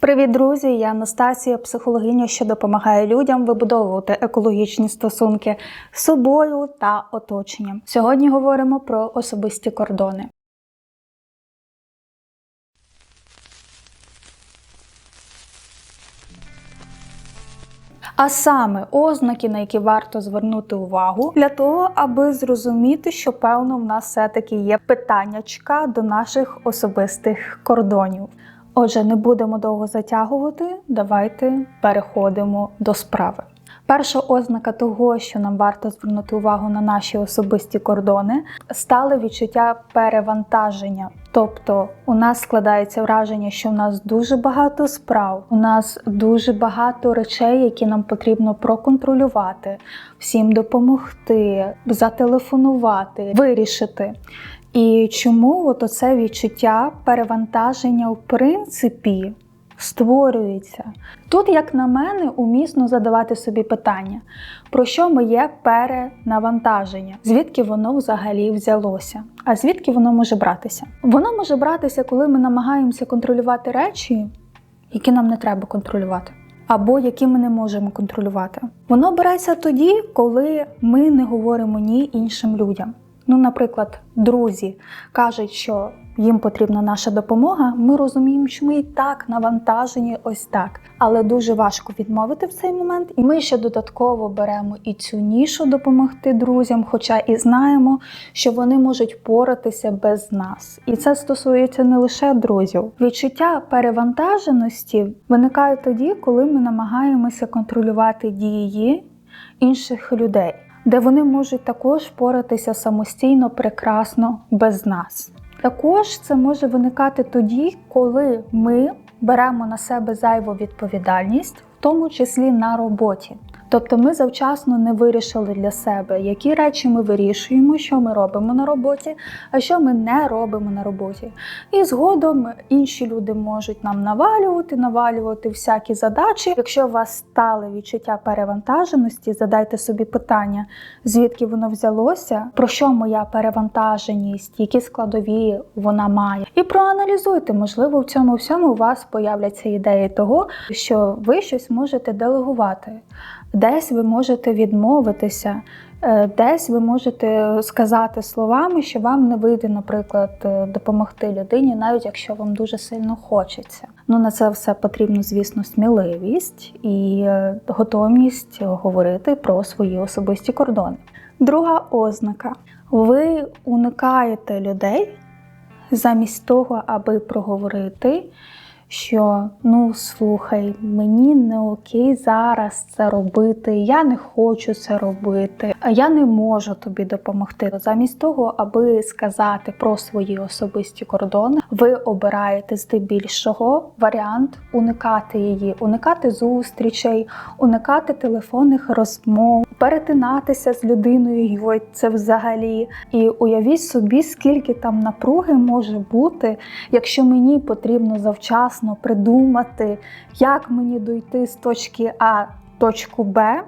Привіт, друзі! Я Анастасія, психологиня, що допомагає людям вибудовувати екологічні стосунки з собою та оточенням. Сьогодні говоримо про особисті кордони. А саме ознаки, на які варто звернути увагу, для того, аби зрозуміти, що певно в нас все-таки є питаннячка до наших особистих кордонів. Отже, не будемо довго затягувати, давайте переходимо до справи. Перша ознака того, що нам варто звернути увагу на наші особисті кордони, стали відчуття перевантаження. Тобто у нас складається враження, що у нас дуже багато справ, у нас дуже багато речей, які нам потрібно проконтролювати, всім допомогти, зателефонувати, вирішити. І чому от оце відчуття перевантаження в принципі створюється? Тут, як на мене, умісно задавати собі питання, про що моє перенавантаження, звідки воно взагалі взялося, а звідки воно може братися? Воно може братися, коли ми намагаємося контролювати речі, які нам не треба контролювати. Або які ми не можемо контролювати. Воно береться тоді, коли ми не говоримо ні іншим людям. Ну, наприклад, друзі кажуть, що їм потрібна наша допомога. Ми розуміємо, що ми і так навантажені ось так. Але дуже важко відмовити в цей момент. І ми ще додатково беремо і цю нішу допомогти друзям, хоча і знаємо, що вони можуть поратися без нас. І це стосується не лише друзів. Відчуття перевантаженості виникає тоді, коли ми намагаємося контролювати дії інших людей де вони можуть також поратися самостійно, прекрасно без нас. Також це може виникати тоді, коли ми беремо на себе зайву відповідальність, в тому числі на роботі. Тобто ми завчасно не вирішили для себе, які речі ми вирішуємо, що ми робимо на роботі, а що ми не робимо на роботі. І згодом інші люди можуть нам навалювати, навалювати всякі задачі. Якщо у вас стали відчуття перевантаженості, задайте собі питання, звідки воно взялося, про що моя перевантаженість, які складові вона має. І проаналізуйте, можливо, в цьому всьому у вас появляться ідеї того, що ви щось можете делегувати. Десь ви можете відмовитися, е, десь ви можете сказати словами, що вам не вийде, наприклад, е, допомогти людині, навіть якщо вам дуже сильно хочеться. Ну на це все потрібно, звісно, сміливість і е, готовність говорити про свої особисті кордони. Друга ознака: ви уникаєте людей замість того, аби проговорити що ну слухай, мені не окей зараз це робити, я не хочу це робити, а я не можу тобі допомогти. Замість того, аби сказати про свої особисті кордони, ви обираєте здебільшого варіант уникати її, уникати зустрічей, уникати телефонних розмов, перетинатися з людиною, ой, це взагалі. І уявіть собі, скільки там напруги може бути, якщо мені потрібно завчасно вчасно придумати, як мені дойти з точки А в точку Б.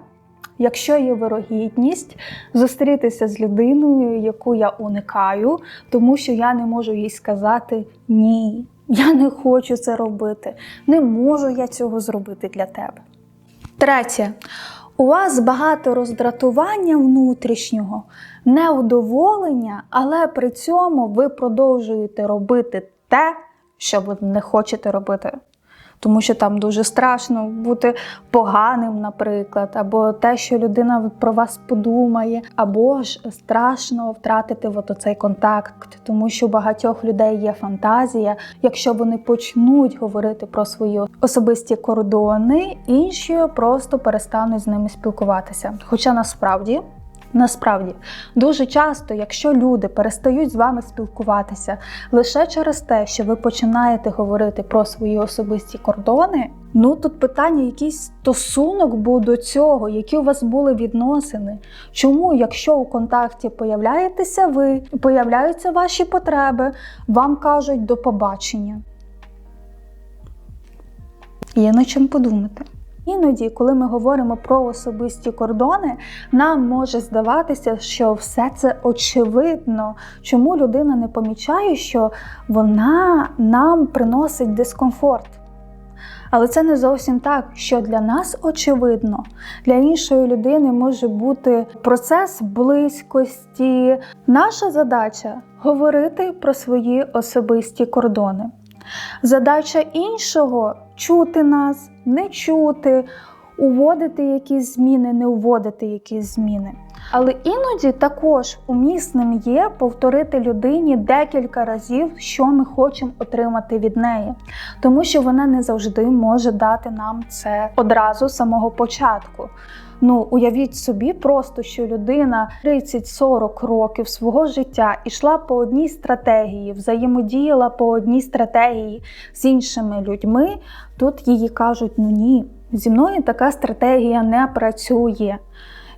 Якщо є вирогідність зустрітися з людиною, яку я уникаю, тому що я не можу їй сказати ні, я не хочу це робити, не можу я цього зробити для тебе. Третє, у вас багато роздратування внутрішнього, неудоволення, але при цьому ви продовжуєте робити те, що ви не хочете робити. Тому що там дуже страшно бути поганим, наприклад, або те, що людина про вас подумає, або ж страшно втратити от оцей контакт, тому що у багатьох людей є фантазія. Якщо вони почнуть говорити про свої особисті кордони, інші просто перестануть з ними спілкуватися. Хоча насправді. Насправді, дуже часто, якщо люди перестають з вами спілкуватися лише через те, що ви починаєте говорити про свої особисті кордони, ну тут питання, якийсь стосунок був до цього, які у вас були відносини. Чому, якщо у контакті появляєтеся ви, появляються ваші потреби, вам кажуть до побачення? Є над чим подумати. Іноді, коли ми говоримо про особисті кордони, нам може здаватися, що все це очевидно, чому людина не помічає, що вона нам приносить дискомфорт. Але це не зовсім так, що для нас очевидно, для іншої людини може бути процес близькості. Наша задача говорити про свої особисті кордони. Задача іншого чути нас, не чути, уводити якісь зміни, не уводити якісь зміни. Але іноді також умісним є повторити людині декілька разів, що ми хочемо отримати від неї, тому що вона не завжди може дати нам це одразу з самого початку. Ну, уявіть собі, просто що людина 30-40 років свого життя ішла по одній стратегії, взаємодіяла по одній стратегії з іншими людьми. Тут її кажуть: ну ні, зі мною така стратегія не працює.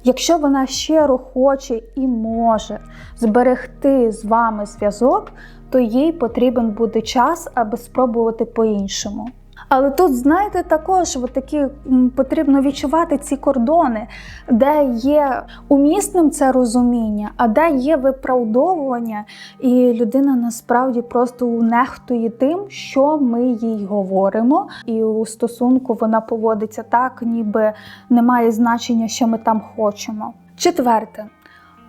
Якщо вона щиро хоче і може зберегти з вами зв'язок, то їй потрібен буде час, аби спробувати по-іншому. Але тут, знаєте, також такі потрібно відчувати ці кордони, де є умісним це розуміння, а де є виправдовування, і людина насправді просто нехтує тим, що ми їй говоримо, і у стосунку вона поводиться так, ніби немає значення, що ми там хочемо. Четверте.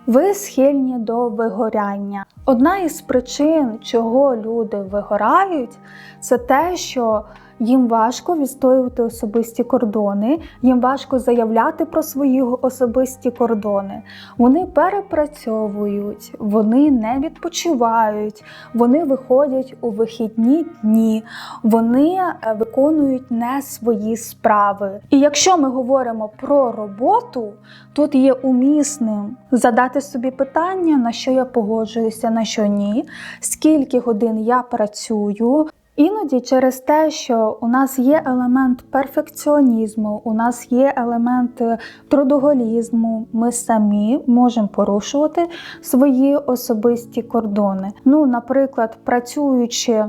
Ви схильні до вигоряння. Одна із причин, чого люди вигорають, це те, що їм важко відстоювати особисті кордони, їм важко заявляти про свої особисті кордони. Вони перепрацьовують, вони не відпочивають, вони виходять у вихідні дні, вони е, виконують не свої справи. І якщо ми говоримо про роботу, тут є умісним задати собі питання, на що я погоджуюся, на що ні, скільки годин я працюю. Іноді через те, що у нас є елемент перфекціонізму, у нас є елемент е, трудоголізму, ми самі можемо порушувати свої особисті кордони. Ну, наприклад, працюючи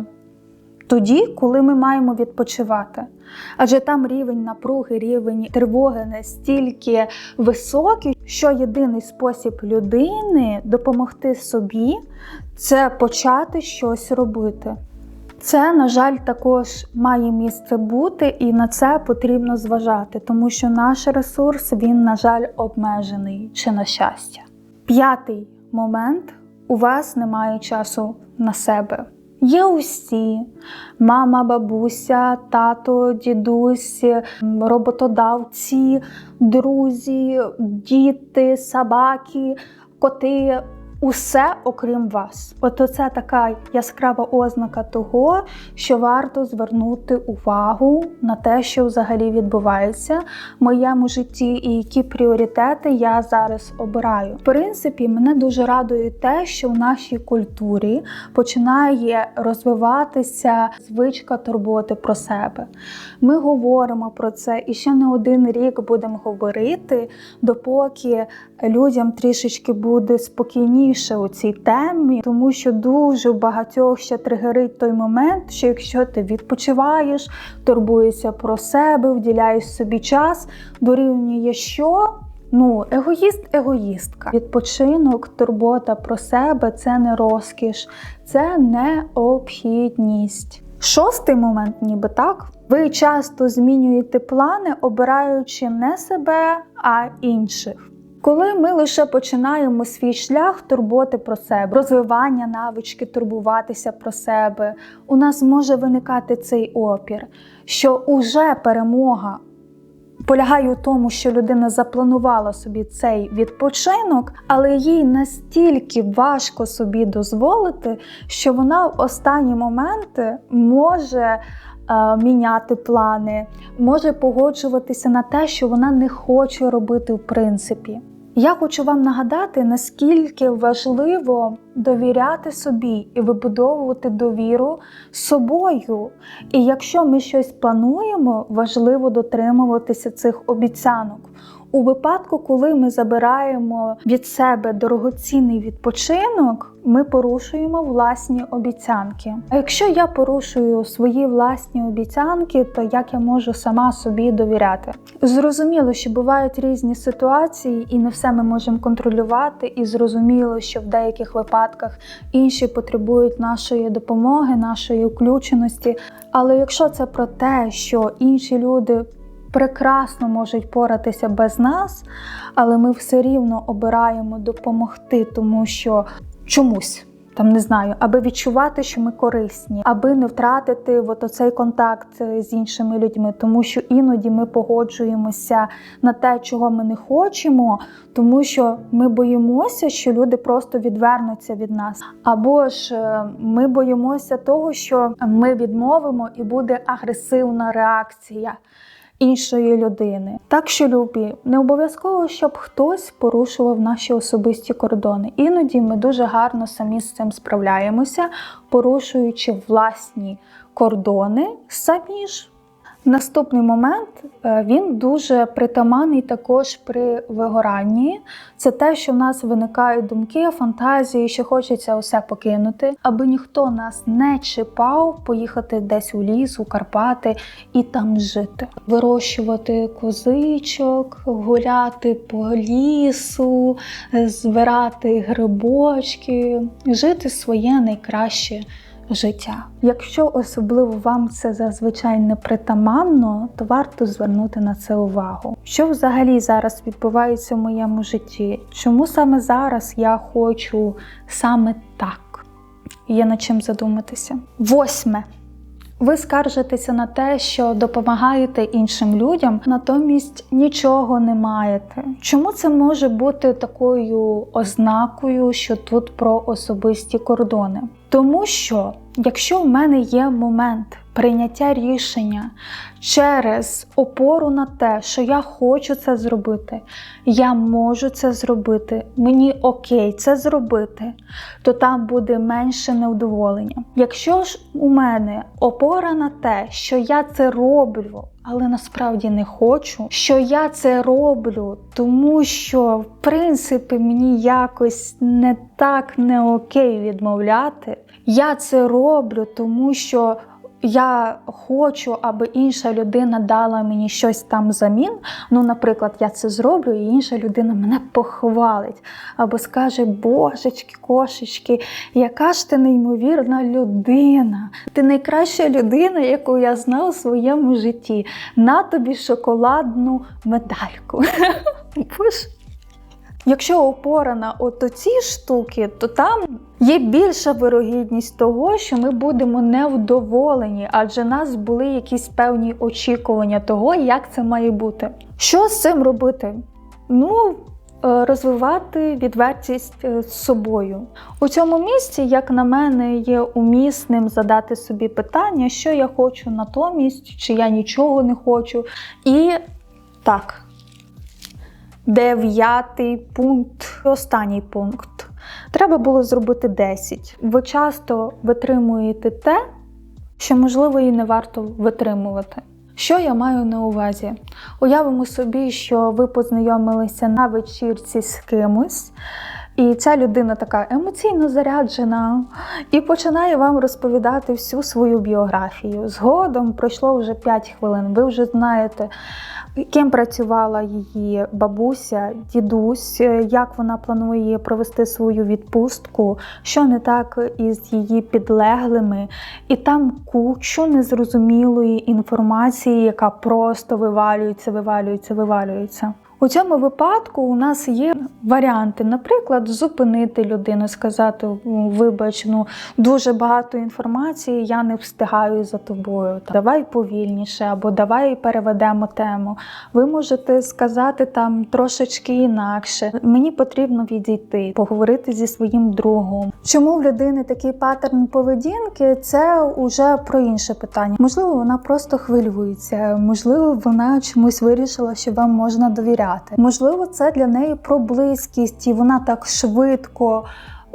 тоді, коли ми маємо відпочивати. Адже там рівень напруги, рівень тривоги настільки високий, що єдиний спосіб людини допомогти собі це почати щось робити. Це, на жаль, також має місце бути, і на це потрібно зважати, тому що наш ресурс, він, на жаль, обмежений чи на щастя. П'ятий момент у вас немає часу на себе. Є усі мама, бабуся, тато, дідусь, роботодавці, друзі, діти, собаки, коти усе окрім вас. От це така яскрава ознака того, що варто звернути увагу на те, що взагалі відбувається в моєму житті, і які пріоритети я зараз обираю. В принципі, мене дуже радує те, що в нашій культурі починає розвиватися звичка турботи про себе. Ми говоримо про це і ще не один рік будемо говорити, допоки людям трішечки буде спокійніше у цій темі, тому що дуже багатьох ще тригерить той момент, що якщо ти відпочиваєш, турбуєшся про себе, вділяєш собі час, дорівнює що? Ну, егоїст, егоїстка. Відпочинок, турбота про себе це не розкіш, це необхідність. Шостий момент, ніби так. Ви часто змінюєте плани, обираючи не себе, а інших. Коли ми лише починаємо свій шлях турботи про себе, розвивання навички, турбуватися про себе, у нас може виникати цей опір, що уже перемога полягає у тому, що людина запланувала собі цей відпочинок, але їй настільки важко собі дозволити, що вона в останні моменти може. Е, міняти плани, може погоджуватися на те, що вона не хоче робити в принципі. Я хочу вам нагадати, наскільки важливо довіряти собі і вибудовувати довіру собою. І якщо ми щось плануємо, важливо дотримуватися цих обіцянок. У випадку, коли ми забираємо від себе дорогоцінний відпочинок, ми порушуємо власні обіцянки. А якщо я порушую свої власні обіцянки, то як я можу сама собі довіряти? Зрозуміло, що бувають різні ситуації, і не все ми можемо контролювати. І зрозуміло, що в деяких випадках інші потребують нашої допомоги, нашої включеності. Але якщо це про те, що інші люди прекрасно можуть поратися без нас, але ми все рівно обираємо допомогти, тому що чомусь. Там не знаю, аби відчувати, що ми корисні, аби не втратити от оцей контакт з іншими людьми, тому що іноді ми погоджуємося на те, чого ми не хочемо, тому що ми боїмося, що люди просто відвернуться від нас. Або ж е, ми боїмося того, що ми відмовимо і буде агресивна реакція іншої людини. Так що, любі, не обов'язково, щоб хтось порушував наші особисті кордони. Іноді ми дуже гарно самі з цим справляємося, порушуючи власні кордони самі ж. Наступний момент е, він дуже притаманний також при вигоранні. Це те, що в нас виникають думки, фантазії, що хочеться усе покинути, аби ніхто нас не чіпав, поїхати десь у ліс, у Карпати і там жити, вирощувати козичок, гуляти по лісу, е, збирати грибочки, жити своє найкраще життя. Якщо особливо вам це зазвичай не притаманно, то варто звернути на це увагу. Що взагалі зараз відбувається в моєму житті? Чому саме зараз я хочу саме так? Є над чим задуматися. Восьме. Ви скаржитеся на те, що допомагаєте іншим людям, натомість нічого не маєте. Чому це може бути такою ознакою, що тут про особисті кордони? Тому що якщо в мене є момент прийняття рішення через опору на те, що я хочу це зробити, я можу це зробити, мені окей це зробити, то там буде менше невдоволення. Якщо ж у мене опора на те, що я це роблю, але насправді не хочу, що я це роблю, тому що в принципі мені якось не так не окей відмовляти. Я це роблю, тому що я хочу, аби інша людина дала мені щось там замін. Ну, наприклад, я це зроблю, і інша людина мене похвалить або скаже: Божечки, кошечки, яка ж ти неймовірна людина. Ти найкраща людина, яку я знав у своєму житті. На тобі шоколадну медальку. Боже. Якщо опора на от ці штуки, то там є більша вирогідність того, що ми будемо невдоволені, адже нас були якісь певні очікування того, як це має бути. Що з цим робити? Ну, е, розвивати відвертість е, з собою. У цьому місці, як на мене, є умісним задати собі питання, що я хочу натомість, чи я нічого не хочу. І так. Дев'ятий пункт, останній пункт. Треба було зробити 10. Ви часто витримуєте те, що, можливо, і не варто витримувати. Що я маю на увазі? Уявимо собі, що ви познайомилися на вечірці з кимось, і ця людина така емоційно заряджена і починає вам розповідати всю свою біографію. Згодом пройшло вже 5 хвилин. Ви вже знаєте, ким працювала її бабуся, дідусь, як вона планує провести свою відпустку, що не так із її підлеглими, і там кучу незрозумілої інформації, яка просто вивалюється, вивалюється, вивалюється. У цьому випадку у нас є варіанти, наприклад, зупинити людину, сказати: вибач, ну дуже багато інформації, я не встигаю за тобою. Давай повільніше, або давай переведемо тему. Ви можете сказати там трошечки інакше. Мені потрібно відійти, поговорити зі своїм другом. Чому в людини такий паттерн поведінки? Це вже про інше питання. Можливо, вона просто хвилюється, можливо, вона чомусь вирішила, що вам можна довіряти. Можливо, це для неї про близькість, і вона так швидко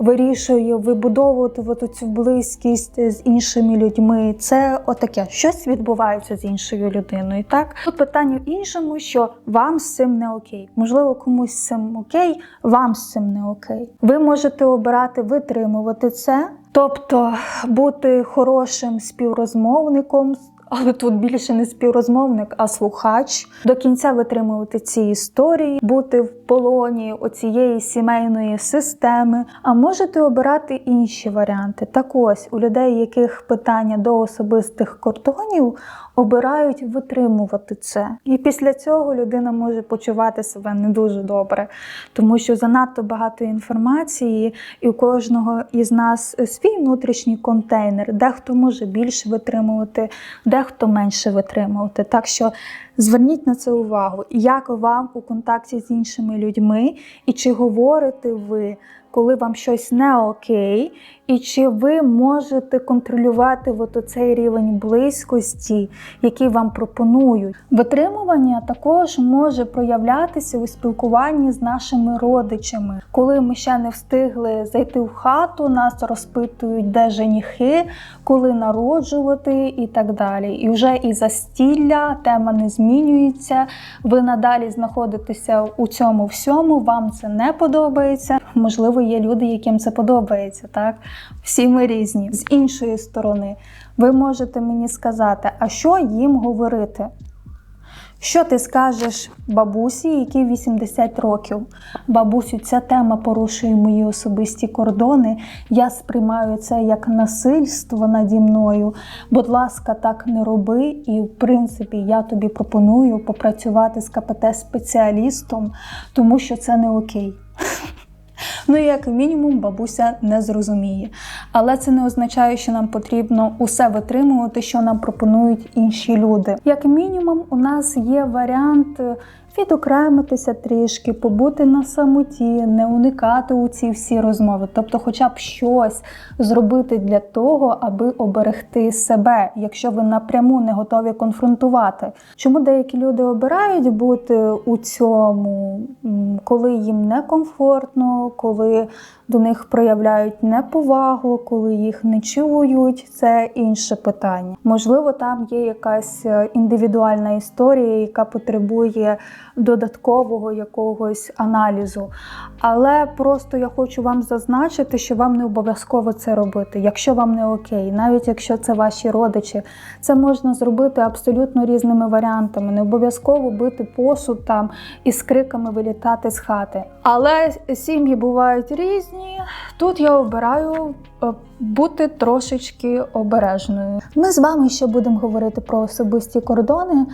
вирішує вибудовувати от цю близькість з іншими людьми. Це отаке, щось відбувається з іншою людиною. Так тут питання в іншому, що вам з цим не окей. Можливо, комусь з цим окей, вам з цим не окей. Ви можете обирати витримувати це, тобто бути хорошим співрозмовником. Але тут більше не співрозмовник, а слухач. До кінця витримувати ці історії, бути в полоні оцієї сімейної системи. А можете обирати інші варіанти. Так ось у людей, яких питання до особистих кордонів, обирають витримувати це. І після цього людина може почувати себе не дуже добре, тому що занадто багато інформації, і у кожного із нас свій внутрішній контейнер. Дехто може більше витримувати, дехто менше витримувати. Так що зверніть на це увагу, як вам у контакті з іншими людьми, і чи говорите ви. Коли вам щось не окей, і чи ви можете контролювати от оцей рівень близькості, який вам пропонують? Витримування також може проявлятися у спілкуванні з нашими родичами. Коли ми ще не встигли зайти в хату, нас розпитують, де женіхи, коли народжувати і так далі. І вже і застілля, тема не змінюється. Ви надалі знаходитеся у цьому всьому, вам це не подобається. Можливо, є люди, яким це подобається, так? Всі ми різні. З іншої сторони, ви можете мені сказати, а що їм говорити? Що ти скажеш бабусі, якій 80 років? Бабусю, ця тема порушує мої особисті кордони. Я сприймаю це як насильство наді мною. Будь ласка, так не роби. І, в принципі, я тобі пропоную попрацювати з КПТ-спеціалістом, тому що це не окей. Ну, як мінімум, бабуся не зрозуміє. Але це не означає, що нам потрібно усе витримувати, що нам пропонують інші люди. Як мінімум, у нас є варіант відокремитися трішки, побути на самоті, не уникати у ці всі розмови, тобто, хоча б щось зробити для того, аби оберегти себе, якщо ви напряму не готові конфронтувати. Чому деякі люди обирають бути у цьому, коли їм некомфортно, коли до них проявляють неповагу, коли їх не чують, це інше питання. Можливо, там є якась е, індивідуальна історія, яка потребує додаткового якогось аналізу. Але просто я хочу вам зазначити, що вам не обов'язково це робити, якщо вам не окей, навіть якщо це ваші родичі, це можна зробити абсолютно різними варіантами. Не обов'язково бити посуд там і з криками вилітати з хати. Але сім'ї бувають різні. Тут я обираю е, бути трошечки обережною. Ми з вами ще будемо говорити про особисті кордони.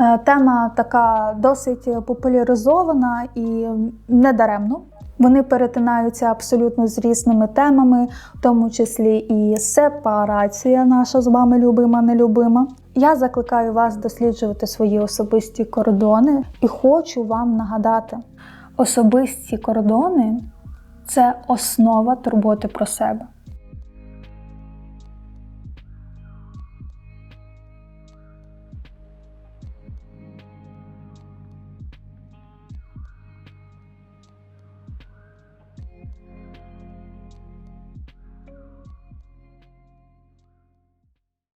Е, Тема така досить популяризована і недаремно. Вони перетинаються абсолютно з різними темами, в тому числі і сепарація, наша з вами любима, нелюбима. Я закликаю вас досліджувати свої особисті кордони і хочу вам нагадати: особисті кордони це основа турботи про себе.